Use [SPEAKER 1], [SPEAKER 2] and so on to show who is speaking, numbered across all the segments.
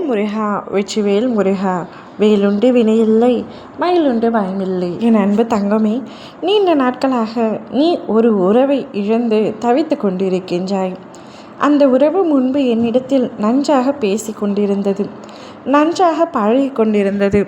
[SPEAKER 1] ஓம் முருகா வெற்றிவேல் முருகா. வேலுண்டு வினையில்லை மயிலுண்டு பயமில்லை என் அன்பு தங்கமே. நீண்ட நாட்களாக நீ ஒரு உறவை இழந்து தவித்து கொண்டிருக்கின்றாய். அந்த உறவு முன்பு என்னிடத்தில் நன்றாக பேசி கொண்டிருந்தது நன்றாக பழகி கொண்டிருந்தது.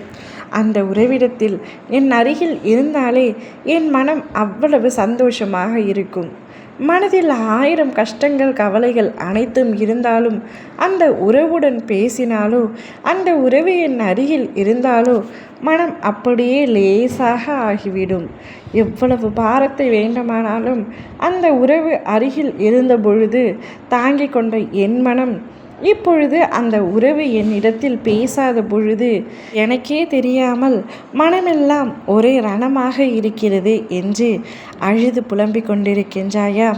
[SPEAKER 1] அந்த உறவிடத்தில் என் அருகில் இருந்தாலே என் மனம் அவ்வளவு சந்தோஷமாக இருக்கும். மனதில் ஆயிரம் கஷ்டங்கள் கவலைகள் அனைத்தும் இருந்தாலும் அந்த உறவுடன் பேசினாலோ அந்த உறவு என் அருகில் இருந்தாலோ மனம் அப்படியே லேசாக ஆகிவிடும். எவ்வளவு பாரத்தை வேண்டுமானாலும் அந்த உறவு அருகில் இருந்த பொழுது தாங்கிக் கொண்ட என் மனம் இப்பொழுது அந்த உறவு என்னிடத்தில் பேசாத பொழுது எனக்கே தெரியாமல் மனமெல்லாம் ஒரே ரணமாக இருக்கிறது என்று அழுது புலம்பிக் கொண்டிருக்கின்றாயா?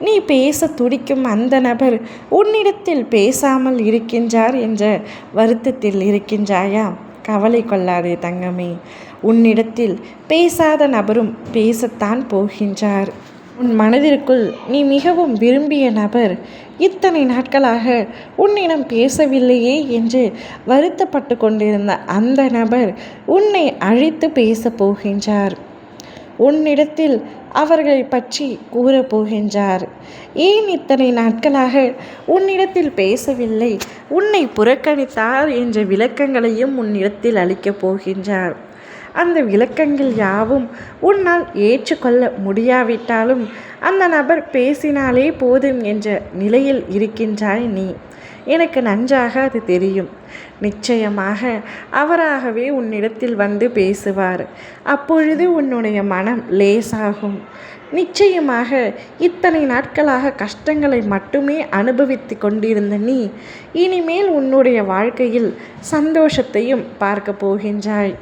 [SPEAKER 1] நீ பேச துடிக்கும் அந்த நபர் உன்னிடத்தில் பேசாமல் இருக்கின்றார் என்ற வருத்தத்தில் இருக்கின்றாயா? கவலை கொள்ளாதே தங்கமே. உன்னிடத்தில் பேசாத நபரும் பேசத்தான் போகின்றார். உன் மனதிற்குள் நீ மிகவும் விரும்பிய நபர். இத்தனை நாட்களாக உன்னிடம் பேசவில்லையே என்று வருத்தப்பட்டு கொண்டிருந்த அந்த நபர் உன்னை அழைத்து பேசப் போகின்றார். உன்னிடத்தில் அவர்களை பற்றி கூறப்போகின்றார் ஏன் இத்தனை நாட்களாக உன்னிடத்தில் பேசவில்லை? உன்னை புறக்கணித்தார் என்ற விளக்கங்களையும் உன்னிடத்தில் அளிக்கப் போகின்றார். அந்த விளக்கங்கள் யாவும் உன்னால் ஏற்றுக்கொள்ள முடியாவிட்டாலும் அந்த நபர் பேசினாலே போதும் என்ற நிலையில் இருக்கின்றாய் நீ. எனக்கு நன்றாக அது தெரியும். நிச்சயமாக அவராகவே உன்னிடத்தில் வந்து பேசுவார். அப்பொழுது உன்னுடைய மனம் லேசாகும். நிச்சயமாக இத்தனை நாட்களாக கஷ்டங்களை மட்டுமே அனுபவித்து கொண்டிருந்த நீ இனிமேல் உன்னுடைய வாழ்க்கையில் சந்தோஷத்தையும் பார்க்க போகின்றாய்.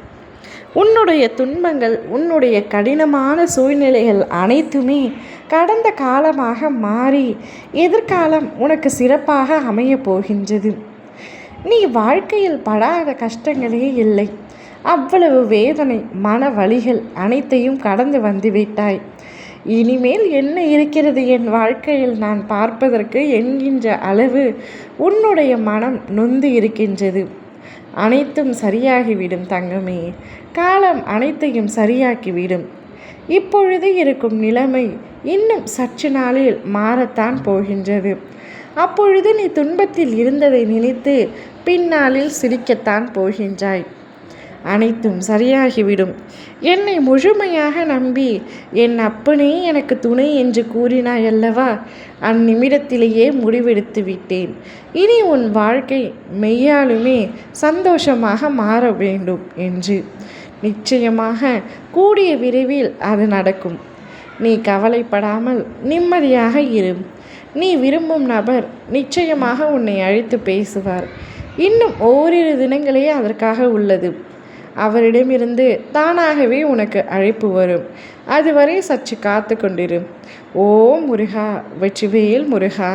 [SPEAKER 1] உன்னுடைய துன்பங்கள் உன்னுடைய கடினமான சூழ்நிலைகள் அனைத்துமே கடந்த காலமாக மாறி எதிர்காலம் உனக்கு சிறப்பாக அமையப் போகின்றது. நீ வாழ்க்கையில் படாத கஷ்டங்களே இல்லை. அவ்வளவு வேதனை மன வழிகள் அனைத்தையும் கடந்து வந்துவிட்டாய் இனிமேல் என்ன இருக்கிறது என் வாழ்க்கையில் நான் பார்ப்பதற்கு என்கின்ற அளவு உன்னுடைய மனம் நொந்து இருக்கின்றது. அனைத்தும் சரியாகிவிடும் தங்கமே. காலம் அனைத்தையும் சரியாக்கிவிடும். இப்பொழுது இருக்கும் நிலைமை இன்னும் சற்று நாளில் மாறத்தான் போகின்றது. அப்பொழுது நீ துன்பத்தில் இருந்ததை நினைத்து பின்னாளில் சிரிக்கத்தான் போகின்றாய். அனைத்தும் சரியாகிவிடும். என்னை முழுமையாக நம்பி என் அப்பனே எனக்கு துணை என்று கூறினாய் அல்லவா அந்நிமிடத்திலேயே முடிவெடுத்து விட்டேன். இனி உன் வாழ்க்கை மெய்யாலுமே சந்தோஷமாக மாற வேண்டும் என்று. நிச்சயமாக கூடிய விரைவில் அது நடக்கும். நீ கவலைப்படாமல் நிம்மதியாக இரு. நீ விரும்பும் நபர் நிச்சயமாக உன்னை அழைத்து பேசுவார். இன்னும் ஓரிரு தினங்களே அதற்காக உள்ளது. அவரிடமிருந்து தானாகவே உனக்கு அழைப்பு வரும். அதுவரை சற்று காத்து கொண்டிரு ஓ முருகா வெற்றிவேல் முருகா.